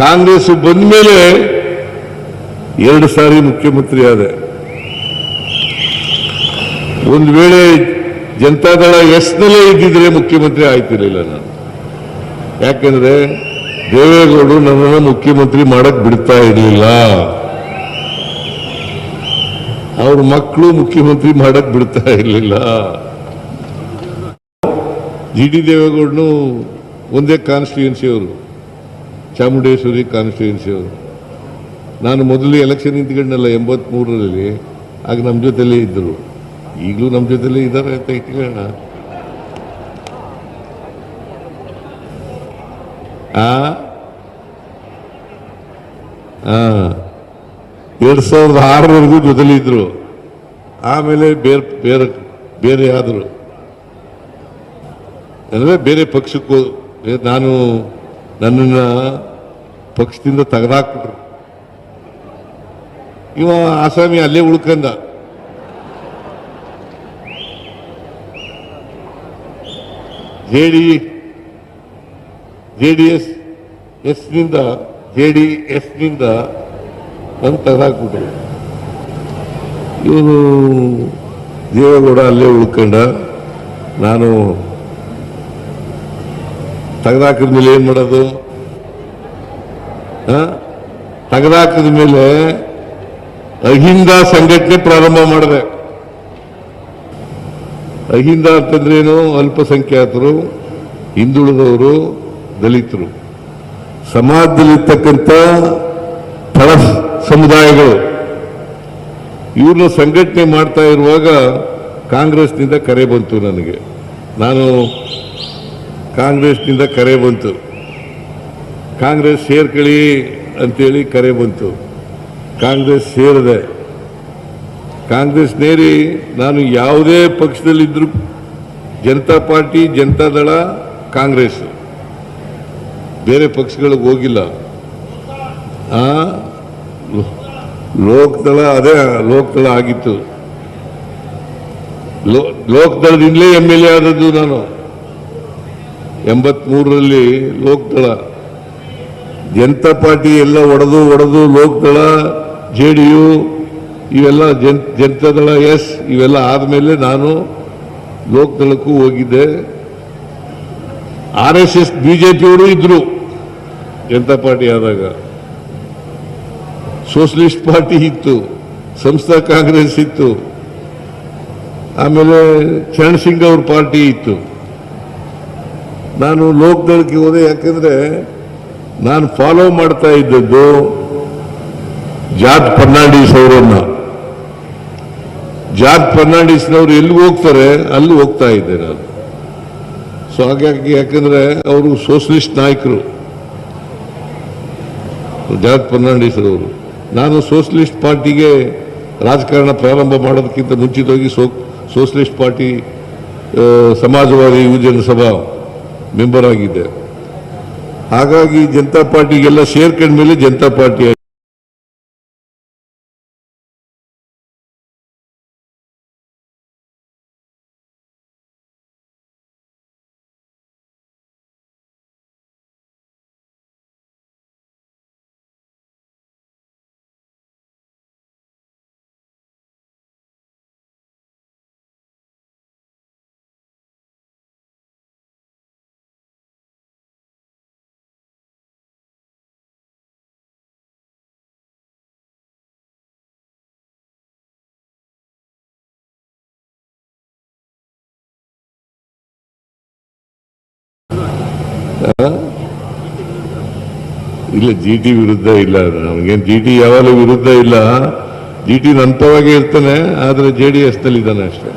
ಕಾಂಗ್ರೆಸ್ ಬಂದ ಮೇಲೆ ಎರಡು ಸಾರಿ ಮುಖ್ಯಮಂತ್ರಿ ಆದೆ. ಒಂದು ವೇಳೆ ಜನತಾದಳ ಎಸ್ನಲ್ಲೇ ಇದ್ದಿದ್ರೆ ಮುಖ್ಯಮಂತ್ರಿ ಆಯ್ತಿರ್ಲಿಲ್ಲ ನಾನು. ಯಾಕಂದ್ರೆ ದೇವೇಗೌಡರು ನನ್ನನ್ನು ಮುಖ್ಯಮಂತ್ರಿ ಮಾಡಕ್ ಬಿಡ್ತಾ ಇರಲಿಲ್ಲ. ಅವ್ರ ಮಕ್ಕಳು ಮುಖ್ಯಮಂತ್ರಿ ಮಾಡಕ್ ಬಿಡ್ತಾ ಇರಲಿಲ್ಲ. ಜಿ ಡಿ ದೇವೇಗೌಡನು ಒಂದೇ ಕಾನ್ಸ್ಟಿಟ್ಯೂನ್ಸಿ ಅವರು. ಚಾಮುಂಡೇಶ್ವರಿ ಕಾನ್ಸ್ಟಿಟ್ಯೂನ್ಸಿ ಅವರು. ನಾನು ಮೊದಲು ಎಲೆಕ್ಷನ್ ನಿಂತ್ಕೊಂಡಲ್ಲ ಎಂಬತ್ಮೂರರಲ್ಲಿ, ಆಗ ನಮ್ಮ ಜೊತೆಲೇ ಇದ್ದರು ಈಗಲೂ ನಮ್ಮ ಜೊತೆಲೇ ಇದ್ದಾರೆ ಅಂತ ಇಟ್ಕೊಳ್ಳೋಣ. ಎರಡ್ ಸಾವಿರದ ಆರರವರೆಗೂ ಜೊತೆಲಿ ಇದ್ರು. ಆಮೇಲೆ ಬೇರೆ ಬೇರೆ ಬೇರೆ ಆದರು. ಅಂದರೆ ಬೇರೆ ಪಕ್ಷಕ್ಕೂ ನಾನು ನನ್ನನ್ನ ಪಕ್ಷದಿಂದ ತೆಗೆದಾಕ್ಬಿಟ್ರು. ಇವ ಆಸಾಮಿ ಅಲ್ಲೇ ಉಳ್ಕಂದ. J D J D S, ಎಸ್ನಿಂದ, J D ಎಸ್ನಿಂದ ನನ್ನ ತೆಗೆದಾಕ್ಬಿಟ್ರು. ಇವನು ದೇವೇಗೌಡ ಅಲ್ಲೇ ಉಳ್ಕಂಡ. ನಾನು ತೆಗೆದಾಕಿದ ಮೇಲೆ ಏನು ಮಾಡೋದು? ತೆಗೆದಾಕಿದ ಮೇಲೆ ಅಹಿಂದ ಸಂಘಟನೆ ಪ್ರಾರಂಭ ಮಾಡಿದೆ. ಅಹಿಂದ ಅಂತಂದ್ರೇನು ಅಲ್ಪಸಂಖ್ಯಾತರು, ಹಿಂದುಳಿದವರು, ದಲಿತರು. ಸಮಾಜದಲ್ಲಿರ್ತಕ್ಕಂಥ ತಳ ಸಮುದಾಯಗಳು. ಇವ್ರನ್ನ ಸಂಘಟನೆ ಮಾಡ್ತಾ ಇರುವಾಗ ಕಾಂಗ್ರೆಸ್ನಿಂದ ಕರೆ ಬಂತು ನನಗೆ. ನಾನು ಕಾಂಗ್ರೆಸ್ನಿಂದ ಕರೆ ಬಂತು. ಕಾಂಗ್ರೆಸ್ ಸೇರ್ಕೊಳ್ಳಿ ಅಂತೇಳಿ ಕರೆ ಬಂತು. ಕಾಂಗ್ರೆಸ್ ಸೇರಿದೆ. ಕಾಂಗ್ರೆಸ್ ನೇರಿ ನಾನು ಯಾವುದೇ ಪಕ್ಷದಲ್ಲಿದ್ದರೂ ಜನತಾ ಪಾರ್ಟಿ ಜನತಾದಳ ಕಾಂಗ್ರೆಸ್. ಬೇರೆ ಪಕ್ಷಗಳಿಗೆ ಹೋಗಿಲ್ಲ. ಲೋಕದಳ ಅದೇ, ಲೋಕದಳ ಆಗಿತ್ತು. ಲೋಕದಳದಿಂದಲೇ ಎಂ ಎಲ್ ಎ ಆದದ್ದು ನಾನು. ಎಂಬತ್ಮೂರರಲ್ಲಿ ಲೋಕದಳ. ಜನತಾ ಪಾರ್ಟಿ ಎಲ್ಲ ಒಡೆದು ಒಡೆದು ಲೋಕದಳ, ಜೆ ಡಿ ಯು, ಇವೆಲ್ಲ ಜನ್, ಜನತಾದಳ ಎಸ್, ಇವೆಲ್ಲ ಆದಮೇಲೆ ನಾನು ಲೋಕದಳಕ್ಕೂ ಹೋಗಿದ್ದೆ. R S S, B J ಪಿಯವರು ಇದ್ರು, ಜನತಾ ಪಾರ್ಟಿ ಆದಾಗ. ಸೋಷಲಿಸ್ಟ್ ಪಾರ್ಟಿ ಇತ್ತು, ಸಂಸ್ಥಾ ಕಾಂಗ್ರೆಸ್ ಇತ್ತು. ಆಮೇಲೆ ಚರಣ್ ಸಿಂಗ್ ಅವ್ರ ಪಾರ್ಟಿ ಇತ್ತು. ನಾನು ಲೋಕದಳಕ್ಕೆ ಹೋದೆ, ಯಾಕಂದ್ರೆ ನಾನು ಫಾಲೋ ಮಾಡ್ತಾ ಇದ್ದದ್ದು ಜಾರ್ಜ್ ಫರ್ನಾಂಡಿಸ್ ಅವರನ್ನ. ಜಾರ್ಜ್ ಫರ್ನಾಂಡಿಸ್ನವ್ರು ಎಲ್ಲಿ ಹೋಗ್ತಾರೆ, ಅಲ್ಲಿ ಹೋಗ್ತಾ ಇದ್ದೆ ನಾನು. ಸೊ ಹಾಗಾಗಿ ಯಾಕಂದ್ರೆ ಅವರು ಸೋಷಲಿಸ್ಟ್ ನಾಯಕರು. ಜಾರ್ಜ್ ಫರ್ನಾಂಡಿಸ್ ಅವರು ನಾನು ಸೋಷಲಿಸ್ಟ್ ಪಾರ್ಟಿಗೆ ರಾಜಕಾರಣ ಪ್ರಾರಂಭ ಮಾಡೋದಕ್ಕಿಂತ ಮುಂಚಿತವಾಗಿ ಸೋ, ಸೋಷಲಿಸ್ಟ್ ಪಾರ್ಟಿ ಸಮಾಜವಾದಿ, ಯುವಜನ ಸಭಾ ಮೆಂಬರ್ ಆಗಿದ್ದೆ ಹಾಗಾಗಿ ಜನತಾ ಪಾರ್ಟಿಗೆಲ್ಲ ಸೇರ್ಕೊಂಡ ಮೇಲೆ ಜನತಾ ಪಾರ್ಟಿ ಇಲ್ಲ ಜಿ ಟಿ ವಿರುದ್ಧ ಇಲ್ಲ ನಮಗೇನು ಜಿ ಟಿ ಯಾವಾಗಲೂ ವಿರುದ್ಧ ಇಲ್ಲ. ಜಿ ಟಿ ನಂತರವಾಗಿ ಇರ್ತಾನೆ, ಆದರೆ ಜೆ ಡಿ ಎಸ್ನಲ್ಲಿ ಇದ್ದಾನೆ ಅಷ್ಟೇ.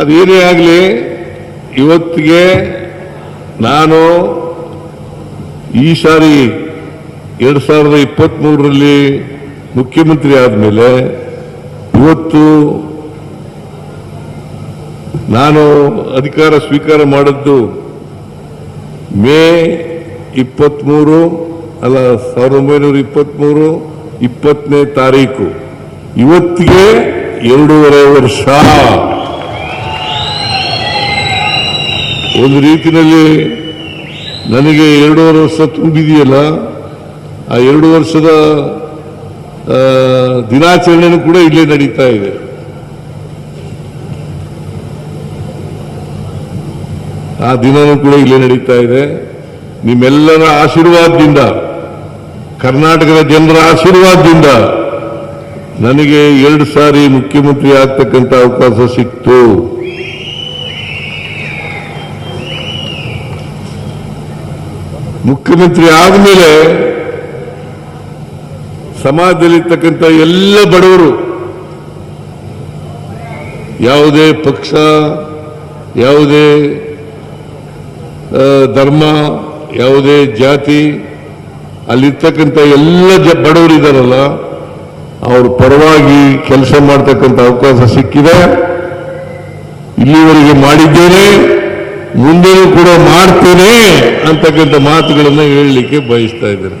ಅದೇನೇ ಆಗಲಿ, ಇವತ್ತಿಗೆ ನಾನು ಈ ಸಾರಿ ಎರಡು ಸಾವಿರದ ಇಪ್ಪತ್ತ್ಮೂರರಲ್ಲಿ ಮುಖ್ಯಮಂತ್ರಿ ಆದಮೇಲೆ ಇವತ್ತು ನಾನು ಅಧಿಕಾರ ಸ್ವೀಕಾರ ಮಾಡಿದ್ದು ಮೇ ಇಪ್ಪತ್ತ್ಮೂರು ಅಲ್ಲ ಸಾವಿರದ ಒಂಬೈನೂರ ಇಪ್ಪತ್ತ್ಮೂರು ಇಪ್ಪತ್ತನೇ ತಾರೀಕು. ಇವತ್ತಿಗೆ ಎರಡೂವರೆ ವರ್ಷ. ಒಂದು ರೀತಿಯಲ್ಲಿ ನನಗೆ ಎರಡೂವರೆ ವರ್ಷ ತುಂಬಿದೆಯಲ್ಲ. ಆ ಎರಡು ವರ್ಷದ ದಿನಾಚರಣೆ ದಿನಾಚರಣೆನೂ ಕೂಡ ಇಲ್ಲೇ ನಡೀತಾ ಇದೆ. ಆ ದಿನವೂ ಕೂಡ ಇಲ್ಲೇ ನಡೀತಾ ಇದೆ. ನಿಮ್ಮೆಲ್ಲರ ಆಶೀರ್ವಾದದಿಂದ, ಕರ್ನಾಟಕದ ಜನರ ಆಶೀರ್ವಾದದಿಂದ ನನಗೆ ಎರಡು ಸಾರಿ ಮುಖ್ಯಮಂತ್ರಿ ಆಗ್ತಕ್ಕಂಥ ಅವಕಾಶ ಸಿಕ್ತು. ಮುಖ್ಯಮಂತ್ರಿ ಆದಮೇಲೆ ಸಮಾಜದಲ್ಲಿರ್ತಕ್ಕಂಥ ಎಲ್ಲ ಬಡವರು ಯಾವುದೇ ಪಕ್ಷ, ಯಾವುದೇ ಧರ್ಮ, ಯಾವುದೇ ಜಾತಿ, ಅಲ್ಲಿರ್ತಕ್ಕಂಥ ಎಲ್ಲ ಜ ಬಡವರಿದ್ದಾರಲ್ಲ ಅವ್ರ ಪರವಾಗಿ ಕೆಲಸ ಮಾಡ್ತಕ್ಕಂಥ ಅವಕಾಶ ಸಿಕ್ಕಿದೆ. ಇಲ್ಲಿವರೆಗೆ ಮಾಡಿದ್ದೇನೆ ಮುಂದೆಯೂ ಕೂಡ ಮಾಡ್ತೇನೆ ಅಂತಕ್ಕಂಥ ಮಾತುಗಳನ್ನು ಹೇಳಲಿಕ್ಕೆ ಬಯಸ್ತಾ ಇದ್ದೇನೆ.